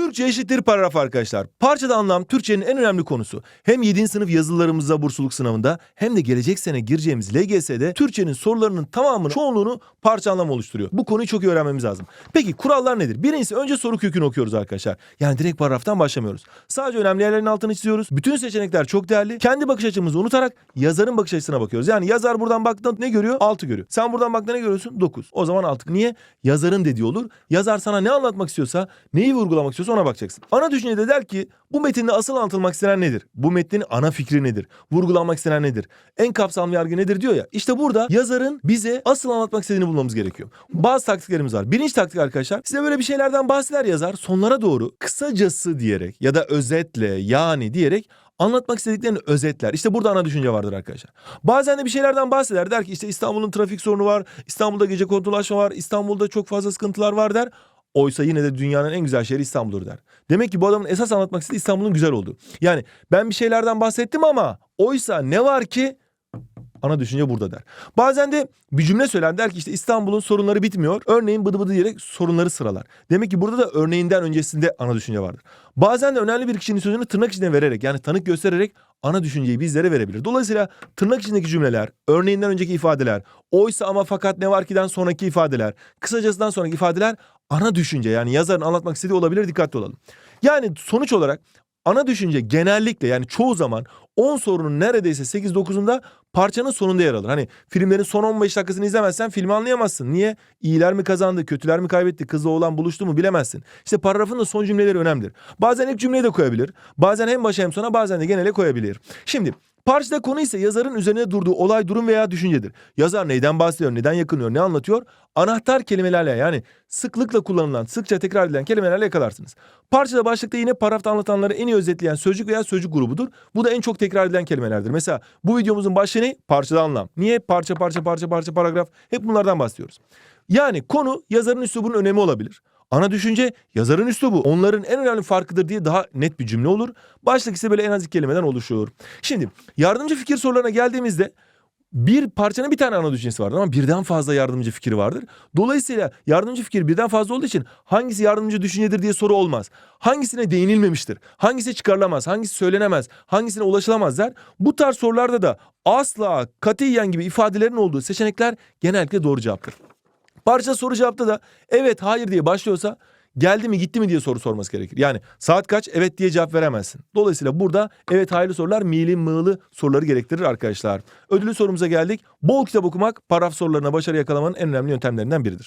Türkçe eşittir paragraf arkadaşlar. Parçada anlam Türkçenin en önemli konusu. Hem 7. sınıf yazılılarımızda bursluluk sınavında hem de gelecek sene gireceğimiz LGS'de Türkçenin sorularının tamamını çoğunluğunu parça anlam oluşturuyor. Bu konuyu çok iyi öğrenmemiz lazım. Peki kurallar nedir? Birincisi önce soru kökünü okuyoruz arkadaşlar. Yani direkt paragraftan başlamıyoruz. Sadece önemli yerlerin altını çiziyoruz. Bütün seçenekler çok değerli. Kendi bakış açımızı unutarak yazarın bakış açısına bakıyoruz. Yani yazar buradan baktığında ne görüyor? 6 görüyor. Sen buradan baktığında ne görüyorsun? 9. O zaman 6. Niye? Yazarın dediği olur. Yazar sana ne anlatmak istiyorsa, neyi vurgulamak istiyorsa ona bakacaksın. Ana düşünce de der ki bu metinde asıl anlatılmak istenen nedir? Bu metnin ana fikri nedir? Vurgulanmak istenen nedir? En kapsamlı yargı nedir diyor ya. İşte burada yazarın bize asıl anlatmak istediğini bulmamız gerekiyor. Bazı taktiklerimiz var. Birinci taktik arkadaşlar size böyle bir şeylerden bahseder yazar. Sonlara doğru kısacası diyerek ya da özetle yani diyerek anlatmak istediklerini özetler. İşte burada ana düşünce vardır arkadaşlar. Bazen de bir şeylerden bahseder. Der ki işte İstanbul'un trafik sorunu var. İstanbul'da gece kontrolaşma var. İstanbul'da çok fazla sıkıntılar var der. Oysa yine de dünyanın en güzel şehri İstanbul'dur der. Demek ki bu adamın esas anlatmak istediği İstanbul'un güzel olduğu. Yani ben bir şeylerden bahsettim ama oysa ne var ki Ana düşünce burada der. Bazen de bir cümle söyler der ki işte İstanbul'un sorunları bitmiyor. Örneğin bıdı bıdı diyerek sorunları sıralar. Demek ki burada da örneğinden öncesinde ana düşünce vardır. Bazen de önemli bir kişinin sözünü tırnak içine vererek yani tanık göstererek ana düşünceyi bizlere verebilir. Dolayısıyla tırnak içindeki cümleler, örneğinden önceki ifadeler, oysa ama fakat ne var ki'den sonraki ifadeler, kısacasından sonraki ifadeler ana düşünce yani yazarın anlatmak istediği olabilir dikkatli olalım. Yani sonuç olarak ana düşünce genellikle yani çoğu zaman 10 sorunun neredeyse 8-9'unda parçanın sonunda yer alır. Hani filmlerin son 15 dakikasını izlemezsen filmi anlayamazsın. Niye? İyiler mi kazandı, kötüler mi kaybetti, kızla oğlan buluştu mu bilemezsin. İşte paragrafın da son cümleleri önemlidir. Bazen ilk cümleyi de koyabilir. Bazen hem başa hem sona bazen de genele koyabilir. Şimdi Parçada konu ise yazarın üzerine durduğu olay, durum veya düşüncedir. Yazar neyden bahsediyor, neden yakınıyor, ne anlatıyor? Anahtar kelimelerle yani sıklıkla kullanılan, sıkça tekrar edilen kelimelerle yakalarsınız. Parçada başlıkta yine paragrafta anlatanları en iyi özetleyen sözcük veya sözcük grubudur. Bu da en çok tekrar edilen kelimelerdir. Mesela bu videomuzun başlığı ne? Parçada anlam. Niye? Parça parça parça parça paragraf. Hep bunlardan bahsediyoruz. Yani konu yazarın üslubunun önemi olabilir. Ana düşünce yazarın üslubu onların en önemli farkıdır diye daha net bir cümle olur. Başlık ise böyle en az iki kelimeden oluşuyor. Şimdi yardımcı fikir sorularına geldiğimizde bir parçanın bir tane ana düşüncesi vardır ama birden fazla yardımcı fikri vardır. Dolayısıyla yardımcı fikir birden fazla olduğu için hangisi yardımcı düşüncedir diye soru olmaz. Hangisine değinilmemiştir? Hangisi çıkarılamaz? Hangisi söylenemez? Hangisine ulaşılamaz der. Bu tarz sorularda da asla katiyen gibi ifadelerin olduğu seçenekler genellikle doğru cevaptır. Parça soru cevapta da evet hayır diye başlıyorsa geldi mi gitti mi diye soru sorması gerekir. Yani saat kaç evet diye cevap veremezsin. Dolayısıyla burada evet hayırlı sorular mi'li mığlı soruları gerektirir arkadaşlar. Ödülü sorumuza geldik. Bol kitap okumak paragraf sorularına başarı yakalamanın en önemli yöntemlerinden biridir.